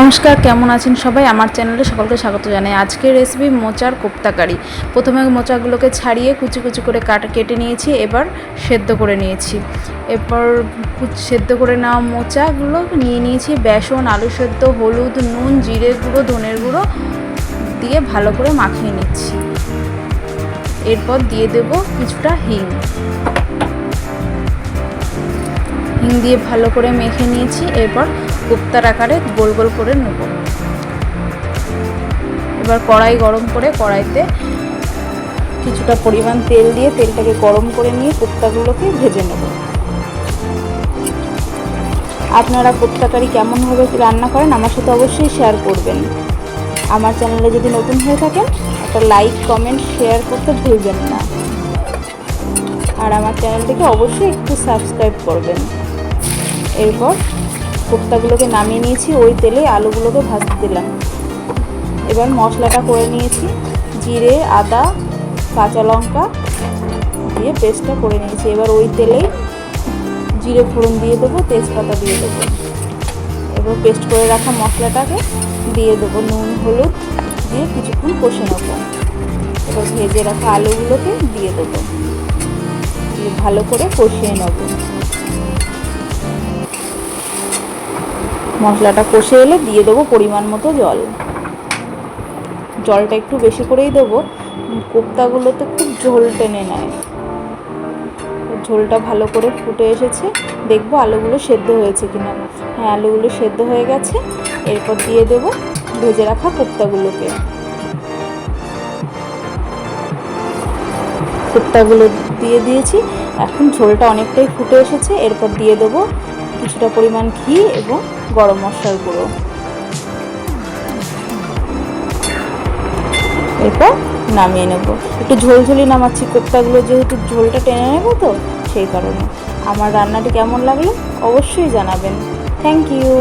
নমস্কার, কেমন আছেন সবাই? আমার চ্যানেলে সকলকে স্বাগত জানাই। আজকের রেসিপি মোচার কোপ্তাকারি। প্রথমে মোচাগুলোকে ছাড়িয়ে কুচি কুচি করে কাট, কেটে নিয়েছি, এবার সেদ্ধ করে নিয়েছি। এরপর সেদ্ধ করে নেওয়া মোচাগুলো নিয়ে নিয়েছি। বেসন, আলু সেদ্ধ, হলুদ, নুন, জিরে গুঁড়ো, ধনের গুঁড়ো দিয়ে ভালো করে মাখিয়ে নিচ্ছি। এরপর দিয়ে দেব কিছুটা হিং। হিং দিয়ে ভালো করে মেখে নিয়েছি। এরপর কোপ্তার আকারে গোল গোল করে নেব। এবার কড়াই গরম করে কড়াইতে কিছুটা পরিমাণ তেল দিয়ে তেলটাকে গরম করে নিয়ে কোপ্তাগুলোকে ভেজে নেব। আপনারা কোপ্তাকারি কেমনভাবে রান্না করেন আমার সাথে অবশ্যই শেয়ার করবেন। আমার চ্যানেলে যদি নতুন হয়ে থাকেন, একটা লাইক কমেন্ট শেয়ার করতে ভুলবেন না। আর আমার চ্যানেলটিকে অবশ্যই একটু সাবস্ক্রাইব করবেন। এরপর কোপ্তাগুলোকে নামিয়ে নিয়েছি, ওই তেলে আলুগুলোকে ভাজতে দিলাম। এবার মশলাটা করে নিয়েছি, জিরে, আদা, কাঁচা লঙ্কা দিয়ে পেস্টটা করে নিয়েছি। এবার ওই তেলেই জিরে ফোড়ন দিয়ে দেবো, তেজপাতা দিয়ে দেবো। এবার পেস্ট করে রাখা মশলাটাকে দিয়ে দেবো, নুন, হলুদ দিয়ে কিছুক্ষণ কষে নেব। এবার ভেজে রাখা আলুগুলোকে দিয়ে দেবো। দিয়ে ভালো করে কষিয়ে নেব। মশলাটা কষে এলে দিয়ে দেবো পরিমাণ মতো জল। জলটা একটু বেশি করেই দেবো। কোপ্তাগুলোতে খুব ঝোল টেনে নেয়। ঝোলটা ভালো করে ফুটে এসেছে। দেখব আলুগুলো সেদ্ধ হয়েছে কিনা। হ্যাঁ আলুগুলো সেদ্ধ হয়ে গেছে। এরপর দিয়ে দেবো ভেজে রাখা কোপ্তাগুলোকে। কোপ্তাগুলো দিয়ে দিয়েছি। এখন ঝোলটা অনেকটাই ফুটে এসেছে। এরপর দিয়ে দেবো কিছুটা পরিমাণ ঘি এবং গরম মশলার গুঁড়ো। এরপর নামিয়ে নেব। একটু ঝোলঝোলি নামাচ্ছি কোপ্তাগুলো, যেহেতু ঝোলটা টেনে নেব তো, সেই কারণে। আমার রান্নাটি কেমন লাগল অবশ্যই জানাবেন। Thank you